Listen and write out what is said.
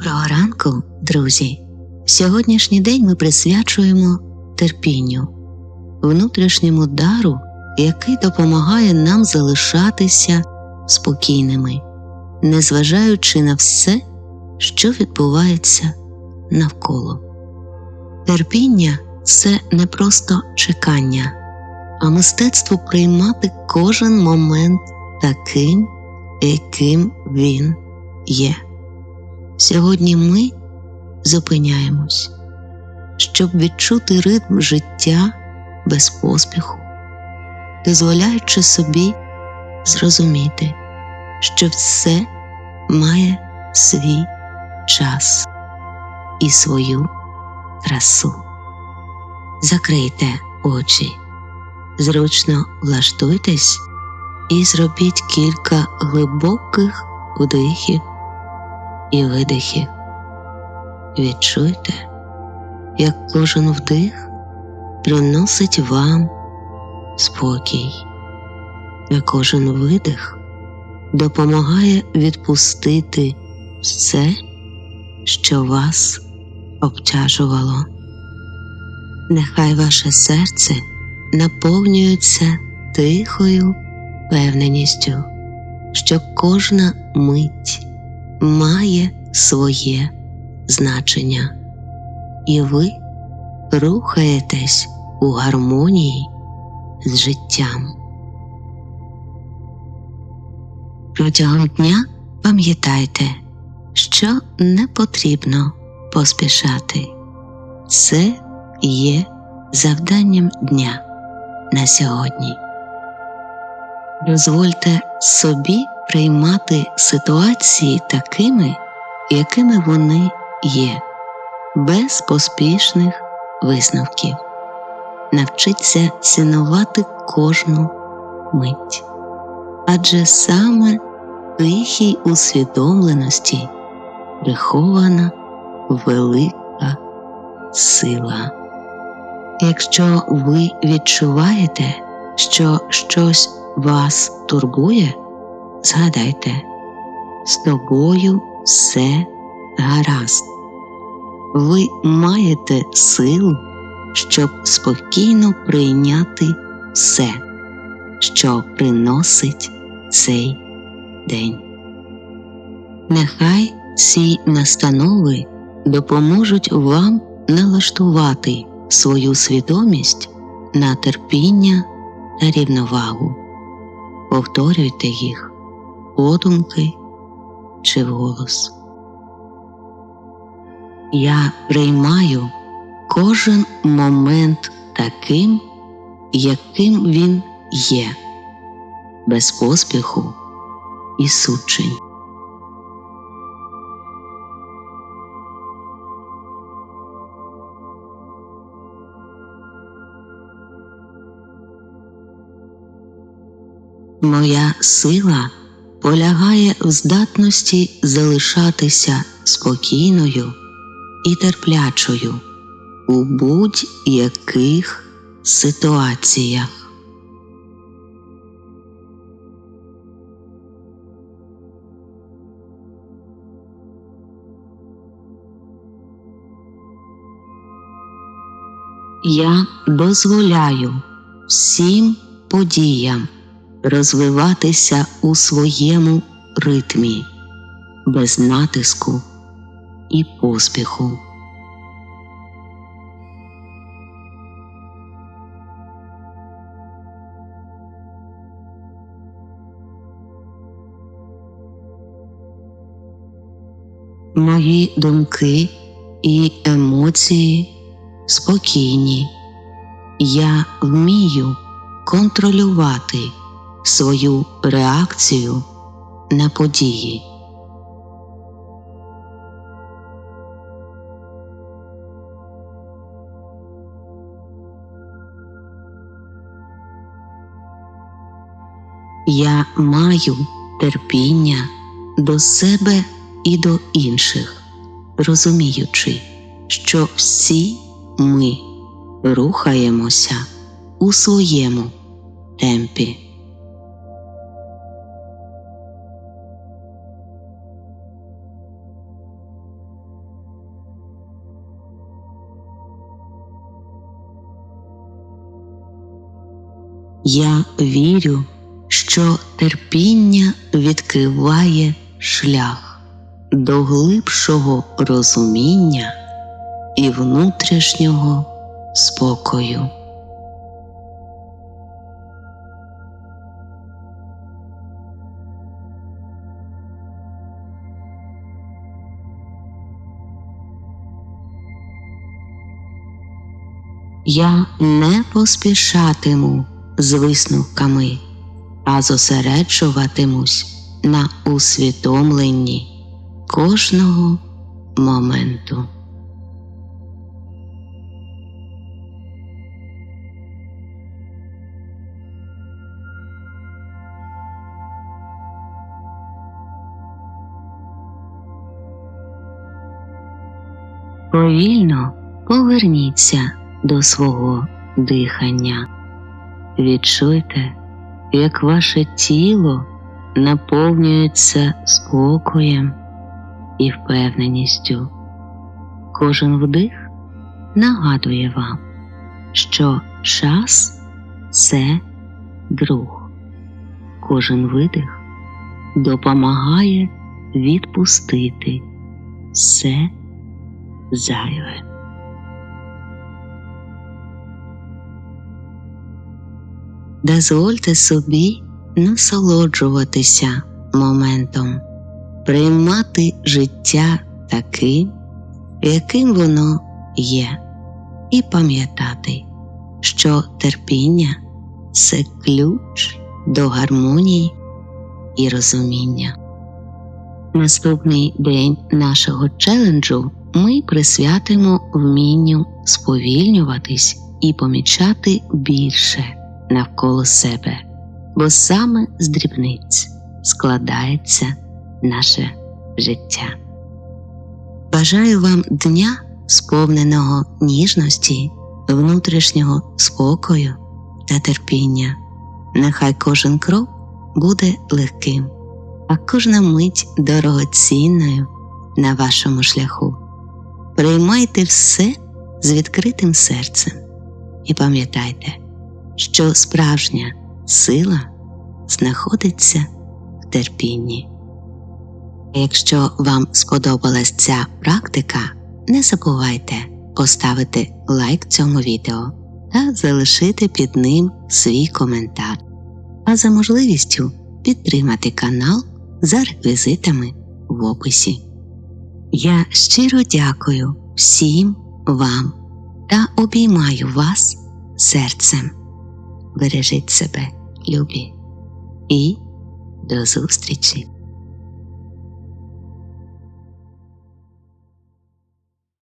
Доброго ранку, друзі! Сьогоднішній день ми присвячуємо терпінню, внутрішньому дару, який допомагає нам залишатися спокійними, незважаючи на все, що відбувається навколо. Терпіння це не просто чекання, а мистецтво приймати кожен момент таким, яким він є. Сьогодні ми зупиняємось, щоб відчути ритм життя без поспіху, дозволяючи собі зрозуміти, що все має свій час і свою красу. Закрийте очі, зручно влаштуйтесь і зробіть кілька глибоких вдихів і видихів. Відчуйте, як кожен вдих приносить вам спокій, а кожен видих допомагає відпустити все, що вас обтяжувало. Нехай ваше серце наповнюється тихою впевненістю, що кожна мить має своє значення, і ви рухаєтесь у гармонії з життям. Протягом дня пам'ятайте, що не потрібно поспішати. Це є завданням дня на сьогодні. Дозвольте собі приймати ситуації такими, якими вони є, без поспішних висновків. Навчіться цінувати кожну мить, адже саме тихій усвідомленості прихована велика сила. Якщо ви відчуваєте, що щось вас турбує, згадайте, з тобою все гаразд. Ви маєте силу, щоб спокійно прийняти все, що приносить цей день. Нехай ці настанови допоможуть вам налаштувати свою свідомість на терпіння та рівновагу. Повторюйте їх подумки чи вголос. Я приймаю кожен момент таким, яким він є, без поспіху і суджень. Моя сила полягає в здатності залишатися спокійною і терплячою у будь-яких ситуаціях. Я дозволяю всім подіям розвиватися у своєму ритмі, без натиску і поспіху. Мої думки і емоції спокійні. Я вмію контролювати свою реакцію на події. Я маю терпіння до себе і до інших, розуміючи, що всі ми рухаємося у своєму темпі. Вірю, що терпіння відкриває шлях до глибшого розуміння і внутрішнього спокою. Я не поспішатиму з висновками, а зосереджуватимусь на усвідомленні кожного моменту. Повільно поверніться до свого дихання. Відчуйте, як ваше тіло наповнюється спокоєм і впевненістю. Кожен вдих нагадує вам, що час це друг. Кожен видих допомагає відпустити все зайве. Дозвольте собі насолоджуватися моментом, приймати життя таким, яким воно є, і пам'ятати, що терпіння це ключ до гармонії і розуміння. Наступний день нашого челенджу ми присвятимо вмінню сповільнюватись і помічати більше навколо себе, бо саме з дрібниць складається наше життя. Бажаю вам дня, сповненого ніжності, внутрішнього спокою та терпіння. Нехай кожен крок буде легким, а кожна мить дорогоцінною на вашому шляху. Приймайте все з відкритим серцем і пам'ятайте, що справжня сила знаходиться в терпінні. Якщо вам сподобалась ця практика, не забувайте поставити лайк цьому відео та залишити під ним свій коментар, а за можливістю підтримати канал за реквізитами в описі. Я щиро дякую всім вам та обіймаю вас серцем. Бережіть себе, любі, і до зустрічі!